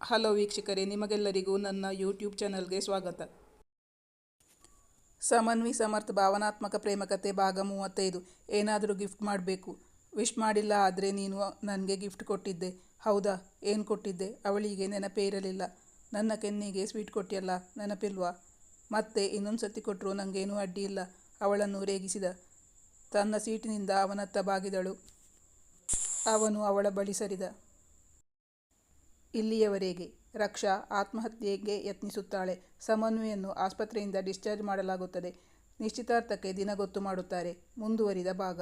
Hello ವೀಕ್ಷಕರೇ, ನಿಮಗೆಲ್ಲರಿಗೂ ನನ್ನ ಯೂಟ್ಯೂಬ್ ಚಾನಲ್ಗೆ ಸ್ವಾಗತ. ಸಮನ್ವಿ ಸಮರ್ಥ, ಭಾವನಾತ್ಮಕ ಪ್ರೇಮಕತೆ ಭಾಗ ಮೂವತ್ತೈದು. ಏನಾದರೂ ಗಿಫ್ಟ್ ಮಾಡಬೇಕು. ವಿಶ್ ಮಾಡಿಲ್ಲ ಆದರೆ ನೀನು ನನಗೆ ಗಿಫ್ಟ್ ಕೊಟ್ಟಿದ್ದೆ. ಹೌದಾ? ಏನು ಕೊಟ್ಟಿದ್ದೆ? ಅವಳಿಗೆ ನೆನಪೇ ಇರಲಿಲ್ಲ ನನ್ನ ಕೆನ್ನಿಗೆ ಸ್ವೀಟ್ ಕೊಟ್ಟಿಯಲ್ಲ, ನೆನಪಿಲ್ವಾ? ಮತ್ತೆ ಇನ್ನೊಂದು ಸತಿ ಕೊಟ್ಟರು ನನಗೇನೂ ಅಡ್ಡಿ ಇಲ್ಲ ಅವಳನ್ನು ರೇಗಿಸಿದ. ತನ್ನ ಸೀಟಿನಿಂದ ಅವನತ್ತ ಬಾಗಿದಳು. ಅವನು ಅವಳ ಬಳಿ ಸರಿದ. ಇಲ್ಲಿಯವರೆಗೆ ರಕ್ಷಾ ಆತ್ಮಹತ್ಯೆಗೆ ಯತ್ನಿಸುತ್ತಾಳೆ. ಸಮನ್ವಿಯನ್ನು ಆಸ್ಪತ್ರೆಯಿಂದ ಡಿಸ್ಚಾರ್ಜ್ ಮಾಡಲಾಗುತ್ತದೆ. ನಿಶ್ಚಿತಾರ್ಥಕ್ಕೆ ದಿನ ಗೊತ್ತು ಮಾಡುತ್ತಾರೆ. ಮುಂದುವರಿದ ಭಾಗ.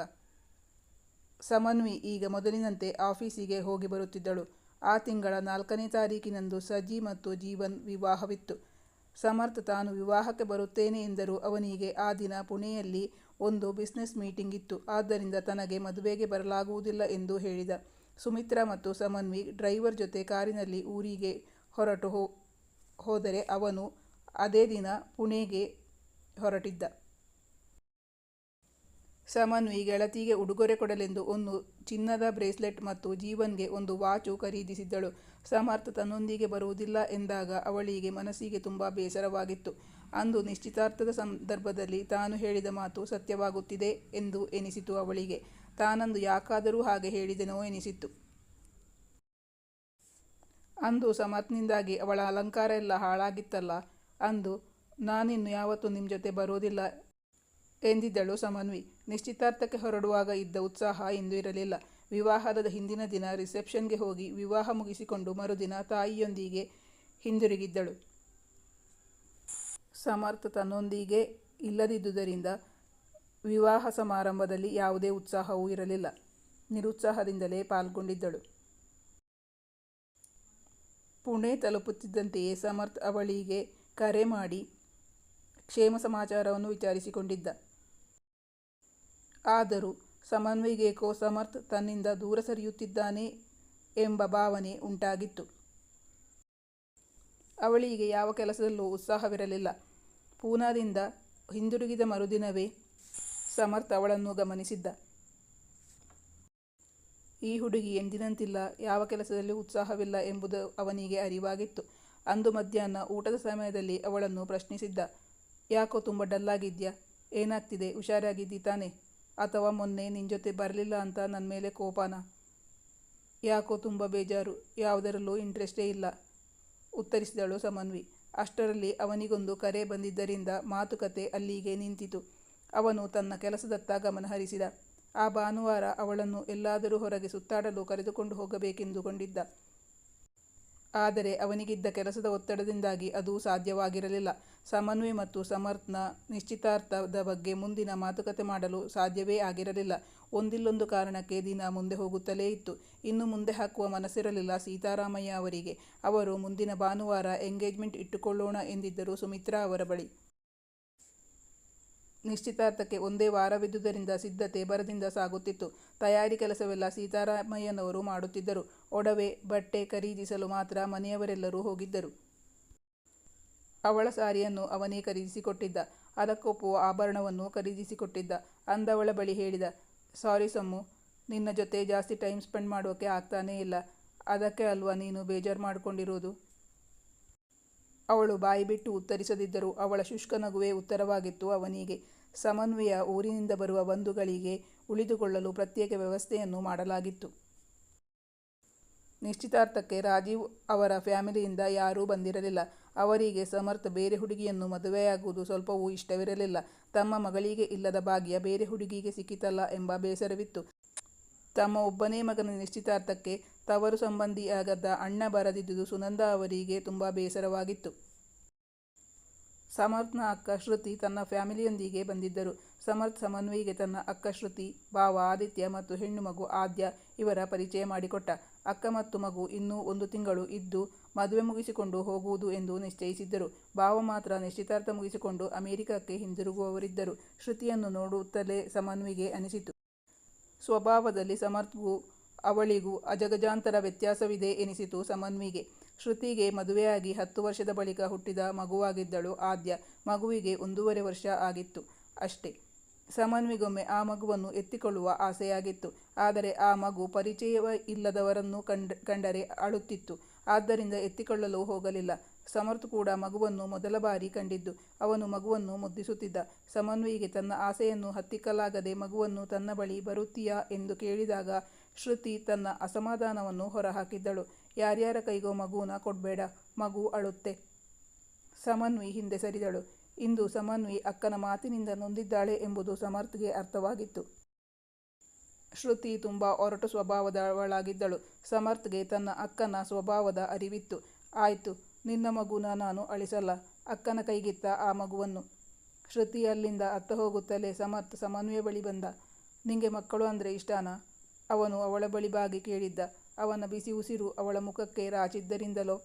ಸಮನ್ವಿ ಈಗ ಮೊದಲಿನಂತೆ ಆಫೀಸಿಗೆ ಹೋಗಿ ಬರುತ್ತಿದ್ದಳು. ಆ ತಿಂಗಳ ನಾಲ್ಕನೇ ತಾರೀಕಿನಂದು ಸಜಿ ಮತ್ತು ಜೀವನ್ ವಿವಾಹವಿತ್ತು. ಸಮರ್ಥ ತಾನು ವಿವಾಹಕ್ಕೆ ಬರುತ್ತೇನೆ ಎಂದರೂ ಅವನಿಗೆ ಆ ದಿನ ಪುಣೆಯಲ್ಲಿ ಒಂದು ಬಿಸ್ನೆಸ್ ಮೀಟಿಂಗ್ ಇತ್ತು. ಆದ್ದರಿಂದ ತನಗೆ ಮದುವೆಗೆ ಬರಲಾಗುವುದಿಲ್ಲ ಎಂದು ಹೇಳಿದ. ಸುಮಿತ್ರಾ ಮತ್ತು ಸಮನ್ವಿ ಡ್ರೈವರ್ ಜೊತೆ ಕಾರಿನಲ್ಲಿ ಊರಿಗೆ ಹೊರಟು ಹೋ, ಹೋದರೆ ಅವನು ಅದೇ ದಿನ ಪುಣೆಗೆ ಹೊರಟಿದ್ದ. ಸಮನ್ವಿ ಗೆಳತಿಗೆ ಉಡುಗೊರೆ ಕೊಡಲೆಂದು ಒಂದು ಚಿನ್ನದ ಬ್ರೇಸ್ಲೆಟ್ ಮತ್ತು ಜೀವನ್ಗೆ ಒಂದು ವಾಚು ಖರೀದಿಸಿದ್ದಳು. ಸಮರ್ಥ ತನ್ನೊಂದಿಗೆ ಬರುವುದಿಲ್ಲ ಎಂದಾಗ ಅವಳಿಗೆ ಮನಸ್ಸಿಗೆ ತುಂಬ ಬೇಸರವಾಗಿತ್ತು. ಅಂದು ನಿಶ್ಚಿತಾರ್ಥದ ಸಂದರ್ಭದಲ್ಲಿ ತಾನು ಹೇಳಿದ ಮಾತು ಸತ್ಯವಾಗುತ್ತಿದೆ ಎಂದು ಎನಿಸಿತು ಅವಳಿಗೆ. ತಾನಂದು ಯಾಕಾದರೂ ಹಾಗೆ ಹೇಳಿದೆನೋ ಎನಿಸಿತ್ತು. ಅಂದು ಸಮತ್ನಿಂದಾಗಿ ಅವಳ ಅಲಂಕಾರ ಎಲ್ಲ ಹಾಳಾಗಿತ್ತಲ್ಲ, ಅಂದು ನಾನಿನ್ನು ಯಾವತ್ತೂ ನಿಮ್ಮ ಜೊತೆ ಬರೋದಿಲ್ಲ ಎಂದಿದ್ದಳು ಸಮನ್ವಿ. ನಿಶ್ಚಿತಾರ್ಥಕ್ಕೆ ಹೊರಡುವಾಗ ಇದ್ದ ಉತ್ಸಾಹ ಇಂದು ಇರಲಿಲ್ಲ. ವಿವಾಹದ ಹಿಂದಿನ ದಿನ ರಿಸೆಪ್ಷನ್ಗೆ ಹೋಗಿ ವಿವಾಹ ಮುಗಿಸಿಕೊಂಡು ಮರುದಿನ ತಾಯಿಯೊಂದಿಗೆ ಹಿಂದಿರುಗಿದ್ದಳು. ಸಮರ್ಥ ತನ್ನೊಂದಿಗೆ ಇಲ್ಲದಿದ್ದುದರಿಂದ ವಿವಾಹ ಸಮಾರಂಭದಲ್ಲಿ ಯಾವುದೇ ಉತ್ಸಾಹವೂ ಇರಲಿಲ್ಲ. ನಿರುತ್ಸಾಹದಿಂದಲೇ ಪಾಲ್ಗೊಂಡಿದ್ದಳು. ಪುಣೆ ತಲುಪುತ್ತಿದ್ದಂತೆಯೇ ಸಮರ್ಥ್ ಅವಳಿಗೆ ಕರೆ ಮಾಡಿ ಕ್ಷೇಮ ಸಮಾಚಾರವನ್ನು ವಿಚಾರಿಸಿಕೊಂಡಿದ್ದ. ಆದರೂ ಸಮನ್ವಿಗೇಕೋ ಸಮರ್ಥ್ ತನ್ನಿಂದ ದೂರ ಸರಿಯುತ್ತಿದ್ದಾನೆ ಎಂಬ ಭಾವನೆ ಉಂಟಾಗಿತ್ತು. ಅವಳಿಗೆ ಯಾವ ಕೆಲಸದಲ್ಲೂ ಉತ್ಸಾಹವಿರಲಿಲ್ಲ. ಪೂನಾದಿಂದ ಹಿಂದಿರುಗಿದ ಮರುದಿನವೇ ಸಮರ್ಥ್ ಅವಳನ್ನು ಗಮನಿಸಿದ್ದ. ಈ ಹುಡುಗಿ ಎಂದಿನಂತಿಲ್ಲ, ಯಾವ ಕೆಲಸದಲ್ಲಿ ಉತ್ಸಾಹವಿಲ್ಲ ಎಂಬುದು ಅವನಿಗೆ ಅರಿವಾಗಿತ್ತು. ಅಂದು ಮಧ್ಯಾಹ್ನ ಊಟದ ಸಮಯದಲ್ಲಿ ಅವಳನ್ನು ಪ್ರಶ್ನಿಸಿದ್ದ, ಯಾಕೋ ತುಂಬ ಡಲ್ಲಾಗಿದ್ಯಾ? ಏನಾಗ್ತಿದೆ? ಹುಷಾರಾಗಿದ್ದಿ ತಾನೆ? ಅಥವಾ ಮೊನ್ನೆ ನಿನ್ನ ಜೊತೆ ಬರಲಿಲ್ಲ ಅಂತ ನನ್ನ ಮೇಲೆ ಕೋಪಾನ? ಯಾಕೋ ತುಂಬ ಬೇಜಾರು, ಯಾವುದರಲ್ಲೂ ಇಂಟ್ರೆಸ್ಟೇ ಇಲ್ಲ, ಉತ್ತರಿಸಿದಳು ಸಮನ್ವಿ. ಅಷ್ಟರಲ್ಲಿ ಅವನಿಗೊಂದು ಕರೆ ಬಂದಿದ್ದರಿಂದ ಮಾತುಕತೆ ಅಲ್ಲಿಗೆ ನಿಂತಿತು. ಅವನು ತನ್ನ ಕೆಲಸದತ್ತ ಗಮನಹರಿಸಿದ ಆ ಭಾನುವಾರ ಅವಳನ್ನು ಎಲ್ಲಾದರೂ ಹೊರಗೆ ಸುತ್ತಾಡಲು ಕರೆದುಕೊಂಡು ಹೋಗಬೇಕೆಂದುಕೊಂಡಿದ್ದ. ಆದರೆ ಅವನಿಗಿದ್ದ ಕೆಲಸದ ಒತ್ತಡದಿಂದಾಗಿ ಅದು ಸಾಧ್ಯವಾಗಿರಲಿಲ್ಲ. ಸಮನ್ವಯ ಮತ್ತು ಸಮರ್ಥ್ನ ನಿಶ್ಚಿತಾರ್ಥದ ಬಗ್ಗೆ ಮುಂದಿನ ಮಾತುಕತೆ ಮಾಡಲು ಸಾಧ್ಯವೇ ಆಗಿರಲಿಲ್ಲ. ಒಂದಿಲ್ಲೊಂದು ಕಾರಣಕ್ಕೆ ದಿನ ಮುಂದೆ ಹೋಗುತ್ತಲೇ ಇತ್ತು. ಇನ್ನು ಮುಂದೆ ಹಾಕುವ ಮನಸ್ಸಿರಲಿಲ್ಲ ಸೀತಾರಾಮಯ್ಯ ಅವರಿಗೆ. ಅವರು ಮುಂದಿನ ಭಾನುವಾರ ಎಂಗೇಜ್ಮೆಂಟ್ ಇಟ್ಟುಕೊಳ್ಳೋಣ ಎಂದಿದ್ದರು ಸುಮಿತ್ರಾ ಅವರ ಬಳಿ. ನಿಶ್ಚಿತಾರ್ಥಕ್ಕೆ ಒಂದೇ ವಾರವಿದ್ದುದರಿಂದ ಸಿದ್ಧತೆ ಬರದಿಂದ ಸಾಗುತ್ತಿತ್ತು. ತಯಾರಿ ಕೆಲಸವೆಲ್ಲ ಸೀತಾರಾಮಯ್ಯನವರು ಮಾಡುತ್ತಿದ್ದರು. ಒಡವೆ, ಬಟ್ಟೆ ಖರೀದಿಸಲು ಮಾತ್ರ ಮನೆಯವರೆಲ್ಲರೂ ಹೋಗಿದ್ದರು. ಅವಳ ಸಾರಿಯನ್ನು ಅವನೇ ಖರೀದಿಸಿಕೊಟ್ಟಿದ್ದ. ಅದಕ್ಕೊಪ್ಪುವ ಆಭರಣವನ್ನು ಖರೀದಿಸಿಕೊಟ್ಟಿದ್ದ. ಅಂದವಳ ಬಳಿ ಹೇಳಿದ, ಸಾರಿ ಸಮ್ಮು, ನಿನ್ನ ಜೊತೆ ಜಾಸ್ತಿ ಟೈಮ್ ಸ್ಪೆಂಡ್ ಮಾಡೋಕೆ ಆಗ್ತಾನೇ ಇಲ್ಲ. ಅದಕ್ಕೆ ಅಲ್ವಾ ನೀನು ಬೇಜಾರು ಮಾಡಿಕೊಂಡಿರೋದು? ಅವಳು ಬಾಯಿ ಬಿಟ್ಟು ಉತ್ತರಿಸದಿದ್ದರೂ ಅವಳ ಶುಷ್ಕ ನಗುವೆ ಉತ್ತರವಾಗಿತ್ತು ಅವನಿಗೆ. ಸಮನ್ವಯ ಊರಿನಿಂದ ಬರುವ ಬಂಧುಗಳಿಗೆ ಉಳಿದುಕೊಳ್ಳಲು ಪ್ರತ್ಯೇಕ ವ್ಯವಸ್ಥೆಯನ್ನು ಮಾಡಲಾಗಿತ್ತು. ನಿಶ್ಚಿತಾರ್ಥಕ್ಕೆ ರಾಜೀವ್ ಅವರ ಫ್ಯಾಮಿಲಿಯಿಂದ ಯಾರೂ ಬಂದಿರಲಿಲ್ಲ. ಅವರಿಗೆ ಸಮರ್ಥ ಬೇರೆ ಹುಡುಗಿಯನ್ನು ಮದುವೆಯಾಗುವುದು ಸ್ವಲ್ಪವೂ ಇಷ್ಟವಿರಲಿಲ್ಲ. ತಮ್ಮ ಮಗಳಿಗೆ ಇಲ್ಲದ ಭಾಗ್ಯ ಬೇರೆ ಹುಡುಗಿಗೆ ಸಿಕ್ಕಿತಲ್ಲ ಎಂಬ ಬೇಸರವಿತ್ತು. ತಮ್ಮ ಒಬ್ಬನೇ ಮಗನ ನಿಶ್ಚಿತಾರ್ಥಕ್ಕೆ ತವರು ಸಂಬಂಧಿಯಾಗದ ಅಣ್ಣ ಬರದಿದ್ದುದು ಸುನಂದ ಅವರಿಗೆ ತುಂಬ ಬೇಸರವಾಗಿತ್ತು. ಸಮರ್ಥ್ನ ಅಕ್ಕ ಶ್ರುತಿ ತನ್ನ ಫ್ಯಾಮಿಲಿಯೊಂದಿಗೆ ಬಂದಿದ್ದರು. ಸಮರ್ಥ್ ಸಮನ್ವಿಗೆ ತನ್ನ ಅಕ್ಕ ಶ್ರುತಿ, ಭಾವ ಆದಿತ್ಯ ಮತ್ತು ಹೆಣ್ಣು ಮಗು ಆದ್ಯ ಇವರ ಪರಿಚಯ ಮಾಡಿಕೊಟ್ಟ. ಅಕ್ಕ ಮತ್ತು ಮಗು ಇನ್ನೂ ಒಂದು ತಿಂಗಳು ಇದ್ದು ಮದುವೆ ಮುಗಿಸಿಕೊಂಡು ಹೋಗುವುದು ಎಂದು ನಿಶ್ಚಯಿಸಿದ್ದರು. ಭಾವ ಮಾತ್ರ ನಿಶ್ಚಿತಾರ್ಥ ಮುಗಿಸಿಕೊಂಡು ಅಮೆರಿಕಕ್ಕೆ ಹಿಂದಿರುಗುವವರಿದ್ದರು. ಶ್ರುತಿಯನ್ನು ನೋಡುತ್ತಲೇ ಸಮನ್ವಿಗೆ ಅನಿಸಿತು. ಸ್ವಭಾವದಲ್ಲಿ ಸಮರ್ಥ್ಗೂ ಅವಳಿಗೂ ಅಜಗಜಾಂತರ ವ್ಯತ್ಯಾಸವಿದೆ ಎನಿಸಿತು ಸಮನ್ವಿಗೆ. ಶ್ರುತಿಗೆ ಮದುವೆಯಾಗಿ ಹತ್ತು ವರ್ಷದ ಬಳಿಕ ಹುಟ್ಟಿದ ಮಗುವಾಗಿದ್ದಳು ಆದ್ಯ. ಮಗುವಿಗೆ ಒಂದೂವರೆ ವರ್ಷ ಆಗಿತ್ತು. ಅಷ್ಟೇ. ಸಮನ್ವಿಗೊಮ್ಮೆ ಆ ಮಗುವನ್ನು ಎತ್ತಿಕೊಳ್ಳುವ ಆಸೆಯಾಗಿತ್ತು. ಆದರೆ ಆ ಮಗು ಪರಿಚಯವೇ ಇಲ್ಲದವರನ್ನು ಕಂಡ, ಕಂಡರೆ ಅಳುತ್ತಿತ್ತು. ಆದ್ದರಿಂದ ಎತ್ತಿಕೊಳ್ಳಲು ಹೋಗಲಿಲ್ಲ. ಸಮರ್ಥ್ ಕೂಡ ಮಗುವನ್ನು ಮೊದಲ ಬಾರಿ ಕಂಡಿದ್ದು. ಅವನು ಮಗುವನ್ನು ಮುದ್ದಿಸುತ್ತಿದ್ದ. ಸಮನ್ವಿಗೆ ತನ್ನ ಆಸೆಯನ್ನು ಹತ್ತಿಕ್ಕಲಾಗದೆ ಮಗುವನ್ನು ತನ್ನ ಬಳಿ ಬರುತ್ತೀಯಾ ಎಂದು ಕೇಳಿದಾಗ ಶ್ರುತಿ ತನ್ನ ಅಸಮಾಧಾನವನ್ನು ಹೊರಹಾಕಿದ್ದಳು. ಯಾರ್ಯಾರ ಕೈಗೋ ಮಗುವನ್ನ ಕೊಡ್ಬೇಡ, ಮಗು ಅಳುತ್ತೆ. ಸಮನ್ವಿ ಹಿಂದೆ ಸರಿದಳು. ಇಂದು ಸಮನ್ವಿ ಅಕ್ಕನ ಮಾತಿನಿಂದ ನೊಂದಿದ್ದಾಳೆ ಎಂಬುದು ಸಮರ್ಥ್ಗೆ ಅರ್ಥವಾಗಿತ್ತು. ಶ್ರುತಿ ತುಂಬ ಒರಟು ಸ್ವಭಾವದವಳಾಗಿದ್ದಳು. ಸಮರ್ಥ್ಗೆ ತನ್ನ ಅಕ್ಕನ ಸ್ವಭಾವದ ಅರಿವಿತ್ತು. ಆಯಿತು, ನಿನ್ನ ಮಗುನ ನಾನು ಅಳಿಸಲ್ಲ. ಅಕ್ಕನ ಕೈಗಿತ್ತ ಆ ಮಗುವನ್ನು. ಶ್ರುತಿ ಅಲ್ಲಿಂದ ಅತ್ತ ಹೋಗುತ್ತಲೇ ಸಮರ್ಥ್ ಸಮನ್ವಯ ಬಳಿ ಬಂದ. ನಿಂಗೆ ಮಕ್ಕಳು ಅಂದರೆ ಇಷ್ಟನಾ? ಅವನು ಅವಳ ಬಳಿ ಬಾಗಿ ಕೇಳಿದ್ದ. ಅವನ ಬಿಸಿ ಉಸಿರು ಅವಳ ಮುಖಕ್ಕೆ ರಾಚಿದ್ದರಿಂದಲೋ?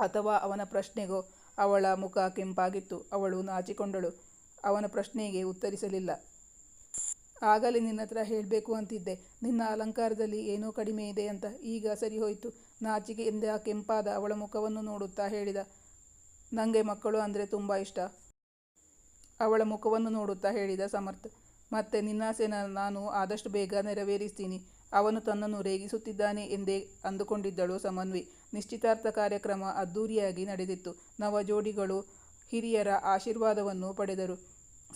ಅಥವಾ ಅವನ ಪ್ರಶ್ನೆಗೋ? ಅವಳ ಮುಖ ಕೆಂಪಾಗಿತ್ತು. ಅವಳು ನಾಚಿಕೊಂಡಳು. ಅವನ ಪ್ರಶ್ನೆಗೆ ಉತ್ತರಿಸಲಿಲ್ಲ. ಆಗಲೇ ನಿನ್ನ ಹತ್ರ ಹೇಳಬೇಕು ಅಂತಿದ್ದೆ. ನಿನ್ನ ಅಲಂಕಾರದಲ್ಲಿ ಏನೋ ಕಡಿಮೆ ಇದೆ ಅಂತ. ಈಗ ಸರಿ ಹೋಯಿತು. ನಾಚಿಕೆಯಿಂದ ಕೆಂಪಾದ ಅವಳ ಮುಖವನ್ನು ನೋಡುತ್ತಾ ಹೇಳಿದ. ನನಗೆ ಮಕ್ಕಳು ಅಂದರೆ ತುಂಬ ಇಷ್ಟ. ಅವಳ ಮುಖವನ್ನು ನೋಡುತ್ತಾ ಹೇಳಿದ ಸಮರ್ಥ್. ಮತ್ತೆ ನಿನ್ನಾಸೆನ ನಾನು ಆದಷ್ಟು ಬೇಗ ನೆರವೇರಿಸ್ತೀನಿ. ಅವನು ತನ್ನನ್ನು ರೇಗಿಸುತ್ತಿದ್ದಾನೆ ಎಂದೇ ಅಂದುಕೊಂಡಿದ್ದಳು ಸಮನ್ವಿ. ನಿಶ್ಚಿತಾರ್ಥ ಕಾರ್ಯಕ್ರಮ ಅದ್ದೂರಿಯಾಗಿ ನಡೆದಿತ್ತು. ನವ ಜೋಡಿಗಳು ಹಿರಿಯರ ಆಶೀರ್ವಾದವನ್ನು ಪಡೆದರು.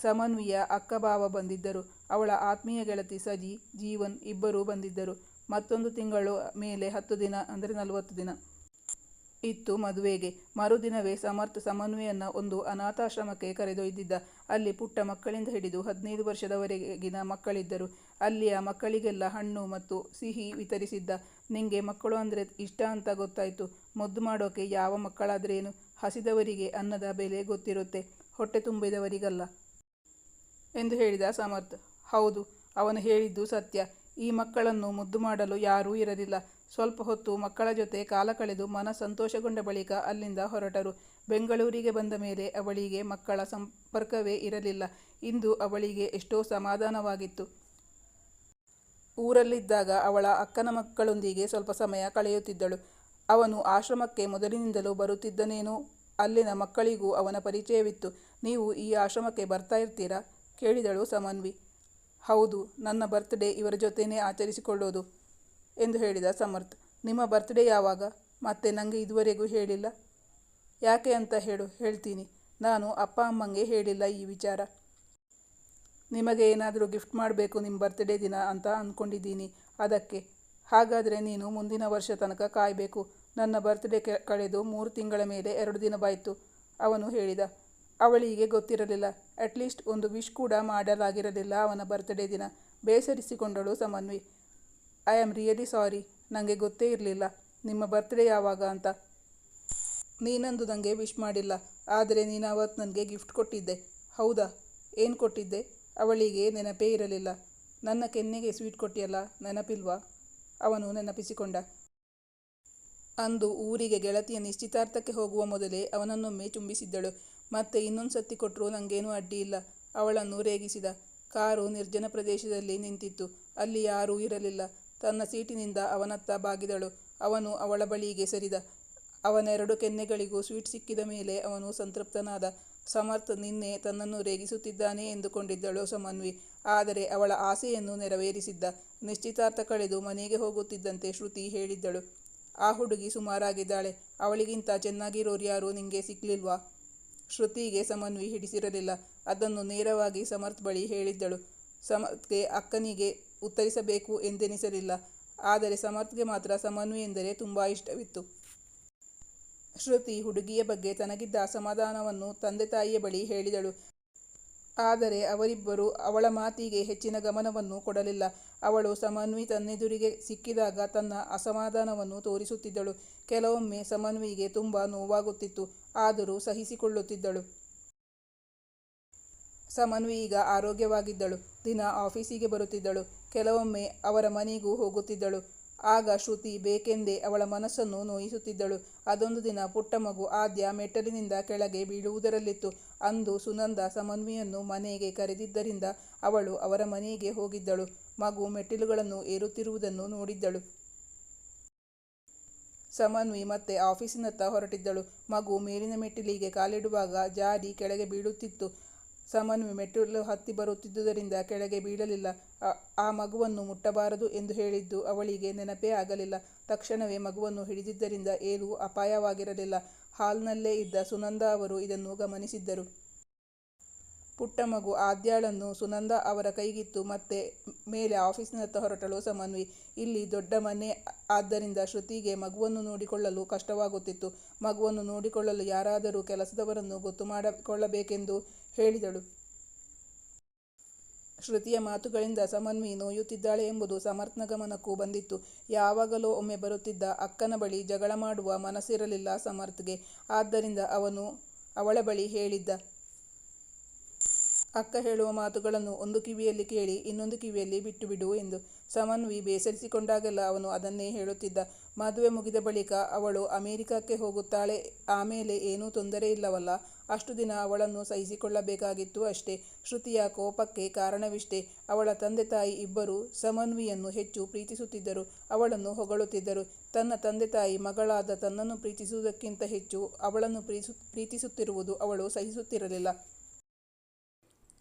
ಸಮನ್ವಿಯ ಅಕ್ಕ ಭಾವ ಬಂದಿದ್ದರು. ಅವಳ ಆತ್ಮೀಯ ಗೆಳತಿ ಸಜಿ, ಜೀವನ್ ಇಬ್ಬರೂ ಬಂದಿದ್ದರು. ಮತ್ತೊಂದು ತಿಂಗಳು ಮೇಲೆ ಹತ್ತು ದಿನ, ಅಂದರೆ ನಲವತ್ತು ದಿನ. ಇತ್ತು ಮದುವೆಗೆ. ಮರುದಿನವೇ ಸಮರ್ಥ ಸಮನ್ವಯನ ಒಂದು ಅನಾಥಾಶ್ರಮಕ್ಕೆ ಕರೆದೊಯ್ದಿದ್ದ. ಅಲ್ಲಿ ಪುಟ್ಟ ಮಕ್ಕಳಿಂದ ಹಿಡಿದು ಹದಿನೈದು ವರ್ಷದವರೆಗಿನ ಮಕ್ಕಳಿದ್ದರು. ಅಲ್ಲಿಯ ಮಕ್ಕಳಿಗೆಲ್ಲ ಹಣ್ಣು ಮತ್ತು ಸಿಹಿ ವಿತರಿಸಿದ್ದ. ನಿಂಗೆ ಮಕ್ಕಳು ಅಂದರೆ ಇಷ್ಟ ಅಂತ ಗೊತ್ತಾಯಿತು. ಮುದ್ದು ಮಾಡೋಕೆ ಯಾವ ಮಕ್ಕಳಾದ್ರೇನು? ಹಸಿದವರಿಗೆ ಅನ್ನದ ಬೆಲೆ ಗೊತ್ತಿರುತ್ತೆ. ಹೊಟ್ಟೆ ತುಂಬಿದವರಿಗಲ್ಲ. ಎಂದು ಹೇಳಿದ ಸಮರ್ಥ್. ಹೌದು, ಅವನು ಹೇಳಿದ್ದು ಸತ್ಯ. ಈ ಮಕ್ಕಳನ್ನು ಮುದ್ದು ಮಾಡಲು ಯಾರೂ ಇರಲಿಲ್ಲ. ಸ್ವಲ್ಪ ಹೊತ್ತು ಮಕ್ಕಳ ಜೊತೆ ಕಾಲ ಕಳೆದು ಮನ ಸಂತೋಷಗೊಂಡ ಬಳಿಕ ಅಲ್ಲಿಂದ ಹೊರಟರು. ಬೆಂಗಳೂರಿಗೆ ಬಂದ ಮೇಲೆ ಅವಳಿಗೆ ಮಕ್ಕಳ ಸಂಪರ್ಕವೇ ಇರಲಿಲ್ಲ. ಇಂದು ಅವಳಿಗೆ ಎಷ್ಟೋ ಸಮಾಧಾನವಾಗಿತ್ತು. ಊರಲ್ಲಿದ್ದಾಗ ಅವಳ ಅಕ್ಕನ ಮಕ್ಕಳೊಂದಿಗೆ ಸ್ವಲ್ಪ ಸಮಯ ಕಳೆಯುತ್ತಿದ್ದಳು. ಅವನು ಆಶ್ರಮಕ್ಕೆ ಮೊದಲಿನಿಂದಲೂ ಬರುತ್ತಿದ್ದನೇನೋ ಅಲ್ಲಿನ ಮಕ್ಕಳಿಗೂ ಅವನ ಪರಿಚಯವಿತ್ತು. ನೀವು ಈ ಆಶ್ರಮಕ್ಕೆ ಬರ್ತಾ ಇರ್ತೀರಾ? ಕೇಳಿದಳು ಸಮನ್ವಿ. ಹೌದು, ನನ್ನ ಬರ್ತ್ಡೇ ಇವರ ಜೊತೆನೇ ಆಚರಿಸಿಕೊಳ್ಳೋದು. ಎಂದು ಹೇಳಿದ ಸಮರ್ಥ್. ನಿಮ್ಮ ಬರ್ತ್ಡೇ ಯಾವಾಗ? ಮತ್ತೆ ನನಗೆ ಇದುವರೆಗೂ ಹೇಳಿಲ್ಲ. ಯಾಕೆ ಅಂತ ಹೇಳು, ಹೇಳ್ತೀನಿ. ನಾನು ಅಪ್ಪ, ಅಮ್ಮಂಗೆ ಹೇಳಿಲ್ಲ ಈ ವಿಚಾರ. ನಿಮಗೆ ಏನಾದರೂ ಗಿಫ್ಟ್ ಮಾಡಬೇಕು ನಿಮ್ಮ ಬರ್ತ್ಡೇ ದಿನ ಅಂತ ಅಂದ್ಕೊಂಡಿದ್ದೀನಿ ಅದಕ್ಕೆ. ಹಾಗಾದರೆ ನೀನು ಮುಂದಿನ ವರ್ಷ ತನಕ ಕಾಯಬೇಕು. ನನ್ನ ಬರ್ತ್ಡೇ ಕಳೆದು ಮೂರು ತಿಂಗಳ ಮೇಲೆ ಎರಡು ದಿನ ಬಾಯ್ತು, ಅವನು ಹೇಳಿದ. ಅವಳಿಗೆ ಗೊತ್ತಿರಲಿಲ್ಲ. ಅಟ್ಲೀಸ್ಟ್ ಒಂದು ವಿಶ್ ಕೂಡ ಮಾಡಲಾಗಿರಲಿಲ್ಲ ಅವನ ಬರ್ತ್ಡೇ ದಿನ. ಬೇಸರಿಸಿಕೊಂಡಳು Samanvi I am really sorry. ನನಗೆ ಗೊತ್ತೇ ಇರಲಿಲ್ಲ. ನಿಮ್ಮ ಬರ್ತ್ಡೇ ಯಾವಾಗ ಅಂತ. ನೀನಂದು ನನಗೆ ವಿಶ್ ಮಾಡಿಲ್ಲ. ಆದರೆ ನೀನು ಅವತ್ತು ನನಗೆ ಗಿಫ್ಟ್ ಕೊಟ್ಟಿದ್ದೆ. ಹೌದಾ? ಏನು ಕೊಟ್ಟಿದ್ದೆ? ಅವಳಿಗೆ ನೆನಪೇ ಇರಲಿಲ್ಲ. ನನ್ನ ಕೆನ್ನೆಗೆ ಸ್ವೀಟ್ ಕೊಟ್ಟಿಯಲ್ಲ, ನೆನಪಿಲ್ವಾ? ಅವನು ನೆನಪಿಸಿಕೊಂಡ. ಅಂದು ಊರಿಗೆ ಗೆಳತಿಯ ನಿಶ್ಚಿತಾರ್ಥಕ್ಕೆ ಹೋಗುವ ಮೊದಲೇ ಅವನನ್ನೊಮ್ಮೆ ಚುಂಬಿಸಿದ್ದಳು ಮತ್ತೆ ಇನ್ನೊಂದು ಸತ್ತಿ ಕೊಟ್ಟರೂ ನನಗೇನೂ ಅಡ್ಡಿ ಇಲ್ಲ. ಅವಳನ್ನು ರೇಗಿಸಿದ. ಕಾರು ನಿರ್ಜನ ಪ್ರದೇಶದಲ್ಲಿ ನಿಂತಿತ್ತು. ಅಲ್ಲಿ ಯಾರೂ ಇರಲಿಲ್ಲ. ತನ್ನ ಸೀಟಿನಿಂದ ಅವನತ್ತ ಬಾಗಿದಳು. ಅವನು ಅವಳ ಬಳಿಗೆ ಸರಿದ. ಅವನೆರಡು ಕೆನ್ನೆಗಳಿಗೂ ಸ್ವೀಟ್ ಸಿಕ್ಕಿದ ಮೇಲೆ ಅವನು ಸಂತೃಪ್ತನಾದ. ಸಮರ್ಥ್ ನಿನ್ನೆ ತನ್ನನ್ನು ರೇಗಿಸುತ್ತಿದ್ದಾನೆ ಎಂದುಕೊಂಡಿದ್ದಳು ಸಮನ್ವಿ. ಆದರೆ ಅವಳ ಆಸೆಯನ್ನು ನೆರವೇರಿಸಿದ್ದ. ನಿಶ್ಚಿತಾರ್ಥ ಕಳೆದು ಮನೆಗೆ ಹೋಗುತ್ತಿದ್ದಂತೆ ಶ್ರುತಿ ಹೇಳಿದ್ದಳು. ಆ ಹುಡುಗಿ ಸುಮಾರಾಗಿದ್ದಾಳೆ. ಅವಳಿಗಿಂತ ಚೆನ್ನಾಗಿರೋರು ಯಾರೂ ನಿಂಗೆ ಸಿಕ್ಕಲಿಲ್ವಾ ಶ್ರುತಿಗೆ ಸಮನ್ವಿ ಹಿಡಿಸಿರಲಿಲ್ಲ. ಅದನ್ನು ನೇರವಾಗಿ ಸಮರ್ಥ್ ಬಳಿ ಹೇಳಿದ್ದಳು. ಸಮರ್ಥ್ಗೆ ಅಕ್ಕನಿಗೆ ಉತ್ತರಿಸಬೇಕು ಎಂದೆನಿಸಲಿಲ್ಲ. ಆದರೆ ಸಮರ್ಥ್ಗೆ ಮಾತ್ರ ಸಮನ್ವಿ ಎಂದರೆ ತುಂಬ ಇಷ್ಟವಿತ್ತು. ಶ್ರುತಿ ಹುಡುಗಿಯ ಬಗ್ಗೆ ತನಗಿದ್ದ ಅಸಮಾಧಾನವನ್ನು ತಂದೆ ತಾಯಿಯ ಬಳಿ ಹೇಳಿದಳು. ಆದರೆ ಅವರಿಬ್ಬರು ಅವಳ ಮಾತಿಗೆ ಹೆಚ್ಚಿನ ಗಮನವನ್ನು ಕೊಡಲಿಲ್ಲ. ಅವಳು ಸಮನ್ವಿ ತನ್ನೆದುರಿಗೆ ಸಿಕ್ಕಿದಾಗ ತನ್ನ ಅಸಮಾಧಾನವನ್ನು ತೋರಿಸುತ್ತಿದ್ದಳು. ಕೆಲವೊಮ್ಮೆ ಸಮನ್ವಿಗೆ ತುಂಬ ನೋವಾಗುತ್ತಿತ್ತು. ಆದರೂ ಸಹಿಸಿಕೊಳ್ಳುತ್ತಿದ್ದಳು. ಸಮನ್ವಿ ಈಗ ಆರೋಗ್ಯವಾಗಿದ್ದಳು. ದಿನ ಆಫೀಸಿಗೆ ಬರುತ್ತಿದ್ದಳು. ಕೆಲವೊಮ್ಮೆ ಅವರ ಮನೆಗೂ ಹೋಗುತ್ತಿದ್ದಳು. ಆಗ ಶ್ರುತಿ ಬೇಕೆಂದೇ ಅವಳ ಮನಸ್ಸನ್ನು ನೋಯಿಸುತ್ತಿದ್ದಳು. ಅದೊಂದು ದಿನ ಪುಟ್ಟ ಮಗು ಆದ್ಯ ಮೆಟ್ಟಲಿನಿಂದ ಕೆಳಗೆ ಬೀಳುವುದರಲ್ಲಿತ್ತು. ಅಂದು ಸುನಂದ ಸಮನ್ವಿಯನ್ನು ಮನೆಗೆ ಕರೆದಿದ್ದರಿಂದ ಅವಳು ಅವರ ಮನೆಗೆ ಹೋಗಿದ್ದಳು. ಮಗು ಮೆಟ್ಟಿಲುಗಳನ್ನು ಏರುತ್ತಿರುವುದನ್ನು ನೋಡಿದ್ದಳು. ಸಮನ್ವಿ ಮತ್ತೆ ಆಫೀಸಿನತ್ತ ಹೊರಟಿದ್ದಳು. ಮಗು ಮೇಲಿನ ಮೆಟ್ಟಿಲಿಗೆ ಕಾಲಿಡುವಾಗ ಜಾರಿ ಕೆಳಗೆ ಬೀಳುತ್ತಿತ್ತು. ಸಮನ್ವಿ ಮೆಟ್ಟಿಲು ಹತ್ತಿ ಬರುತ್ತಿದ್ದುದರಿಂದ ಕೆಳಗೆ ಬೀಳಲಿಲ್ಲ. ಆ ಮಗುವನ್ನು ಮುಟ್ಟಬಾರದು ಎಂದು ಹೇಳಿದ್ದು ಅವಳಿಗೆ ನೆನಪೇ ಆಗಲಿಲ್ಲ. ತಕ್ಷಣವೇ ಮಗುವನ್ನು ಹಿಡಿದಿದ್ದರಿಂದ ಏನೂ ಅಪಾಯವಾಗಿರಲಿಲ್ಲ. ಹಾಲ್ನಲ್ಲೇ ಇದ್ದ ಸುನಂದ ಅವರು ಇದನ್ನು ಗಮನಿಸಿದ್ದರು. ಪುಟ್ಟ ಮಗು ಆದ್ಯಾಳನ್ನು ಸುನಂದ ಅವರ ಕೈಗಿತ್ತು, ಮತ್ತೆ ಮೇಲೆ ಆಫೀಸಿನತ್ತ ಹೊರಟಳು ಸಮನ್ವಿ ಇಲ್ಲಿ ದೊಡ್ಡ ಮನೆ ಆದ್ದರಿಂದ ಶ್ರುತಿಗೆ ಮಗುವನ್ನು ನೋಡಿಕೊಳ್ಳಲು ಕಷ್ಟವಾಗುತ್ತಿತ್ತು. ಮಗುವನ್ನು ನೋಡಿಕೊಳ್ಳಲು ಯಾರಾದರೂ ಕೆಲಸದವರನ್ನು ಗೊತ್ತು ಮಾಡಿಕೊಳ್ಳಬೇಕೆಂದು ಹೇಳಿದಳು. ಶ್ರುತಿಯ ಮಾತುಗಳಿಂದ ಸಮನ್ವಿ ನೋಯುತ್ತಿದ್ದಾಳೆ ಎಂಬುದು ಸಮರ್ಥನ ಗಮನಕ್ಕೂ ಬಂದಿತ್ತು. ಯಾವಾಗಲೋ ಒಮ್ಮೆ ಬರುತ್ತಿದ್ದ ಅಕ್ಕನ ಬಳಿ ಜಗಳ ಮಾಡುವ ಮನಸ್ಸಿರಲಿಲ್ಲ ಸಮರ್ಥ್ಗೆ. ಆದ್ದರಿಂದ ಅವನು ಅವಳ ಬಳಿ ಹೇಳಿದ್ದ, ಅಕ್ಕ ಹೇಳುವ ಮಾತುಗಳನ್ನು ಒಂದು ಕಿವಿಯಲ್ಲಿ ಕೇಳಿ ಇನ್ನೊಂದು ಕಿವಿಯಲ್ಲಿ ಬಿಟ್ಟು ಬಿಡು ಎಂದು ಸಮನ್ವಿ ಬೇಸರಿಸಿಕೊಂಡಾಗೆಲ್ಲ ಅವನು ಅದನ್ನೇ ಹೇಳುತ್ತಿದ್ದ. ಮದುವೆ ಮುಗಿದ ಬಳಿಕ ಅವಳು ಅಮೆರಿಕಕ್ಕೆ ಹೋಗುತ್ತಾಳೆ. ಆಮೇಲೆ ಏನೂ ತೊಂದರೆ ಇಲ್ಲವಲ್ಲ, ಅಷ್ಟು ದಿನ ಅವಳನ್ನು ಸಹಿಸಿಕೊಳ್ಳಬೇಕಾಗಿತ್ತು ಅಷ್ಟೇ. ಶ್ರುತಿಯ ಕೋಪಕ್ಕೆ ಕಾರಣವಿಷ್ಟೇ. ಅವಳ ತಂದೆ ತಾಯಿ ಇಬ್ಬರೂ ಸಮನ್ವಿಯನ್ನು ಹೆಚ್ಚು ಪ್ರೀತಿಸುತ್ತಿದ್ದರು. ಅವಳನ್ನು ಹೊಗಳುತ್ತಿದ್ದರು. ತನ್ನ ತಂದೆ ತಾಯಿ ಮಗಳಾದ ತನ್ನನ್ನು ಪ್ರೀತಿಸುವುದಕ್ಕಿಂತ ಹೆಚ್ಚು ಅವಳನ್ನು ಪ್ರೀತಿಸು, ಪ್ರೀತಿಸುತ್ತಿರುವುದು ಅವಳು ಸಹಿಸುತ್ತಿರಲಿಲ್ಲ.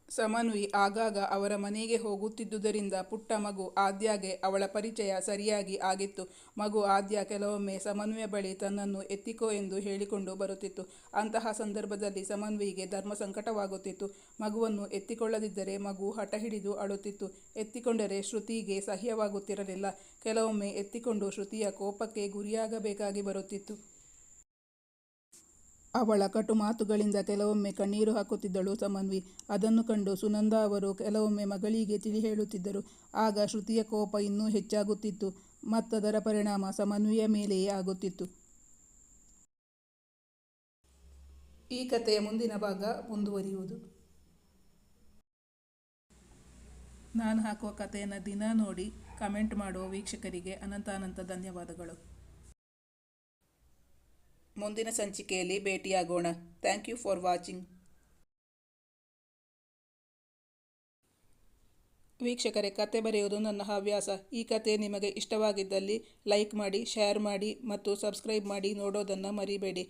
ಸಮನ್ವಿ ಆಗಾಗ ಅವರ ಮನೆಗೆ ಹೋಗುತ್ತಿದ್ದುದರಿಂದ ಪುಟ್ಟ ಮಗು ಆದ್ಯಾಗೆ ಅವಳ ಪರಿಚಯ ಸರಿಯಾಗಿ ಆಗಿತ್ತು. ಮಗು ಆದ್ಯ ಕೆಲವೊಮ್ಮೆ ಸಮನ್ವಯ ಬಳಿ ತನ್ನನ್ನು ಎತ್ತಿಕೋ ಎಂದು ಹೇಳಿಕೊಂಡು ಬರುತ್ತಿತ್ತು. ಅಂತಹ ಸಂದರ್ಭದಲ್ಲಿ ಸಮನ್ವಿಗೆ ಧರ್ಮ ಸಂಕಟವಾಗುತ್ತಿತ್ತು. ಮಗುವನ್ನು ಎತ್ತಿಕೊಳ್ಳದಿದ್ದರೆ ಮಗು ಹಠ ಹಿಡಿದು ಅಳುತ್ತಿತ್ತು. ಎತ್ತಿಕೊಂಡರೆ ಶ್ರುತಿಗೆ ಸಹ್ಯವಾಗುತ್ತಿರಲಿಲ್ಲ. ಕೆಲವೊಮ್ಮೆ ಎತ್ತಿಕೊಂಡು ಶ್ರುತಿಯ ಕೋಪಕ್ಕೆ ಗುರಿಯಾಗಬೇಕಾಗಿ ಬರುತ್ತಿತ್ತು. ಅವಳ ಕಟು ಮಾತುಗಳಿಂದ ಕೆಲವೊಮ್ಮೆ ಕಣ್ಣೀರು ಹಾಕುತ್ತಿದ್ದಳು ಸಮನ್ವಿ. ಅದನ್ನು ಕಂಡು ಸುನಂದ ಅವರು ಕೆಲವೊಮ್ಮೆ ಮಗಳಿಗೆ ತಿಳಿ ಹೇಳುತ್ತಿದ್ದರು. ಆಗ ಶ್ರುತಿಯ ಕೋಪ ಇನ್ನೂ ಹೆಚ್ಚಾಗುತ್ತಿತ್ತು. ಮತ್ತದರ ಪರಿಣಾಮ ಸಮನ್ವಿಯ ಮೇಲೆಯೇ ಆಗುತ್ತಿತ್ತು. ಈ ಕಥೆಯ ಮುಂದಿನ ಭಾಗ ಮುಂದುವರಿಯುವುದು. ನಾನು ಹಾಕುವ ಕಥೆಯನ್ನು ದಿನ ನೋಡಿ ಕಮೆಂಟ್ ಮಾಡುವ ವೀಕ್ಷಕರಿಗೆ ಅನಂತಾನಂತ ಅನಂತ ಧನ್ಯವಾದಗಳು. ಮುಂದಿನ ಸಂಚಿಕೆಯಲ್ಲಿ ಭೇಟಿಯಾಗೋಣ. Thank you for watching. ವೀಕ್ಷಕರೇ, ಕತೆ ಬರೆಯುವುದು ನನ್ನ ಹವ್ಯಾಸ. ಈ ಕತೆ ನಿಮಗೆ ಇಷ್ಟವಾಗಿದ್ದಲ್ಲಿ ಲೈಕ್ ಮಾಡಿ, ಶೇರ್ ಮಾಡಿ ಮತ್ತು ಸಬ್ಸ್ಕ್ರೈಬ್ ಮಾಡಿ ನೋಡೋದನ್ನು ಮರಿಬೇಡಿ.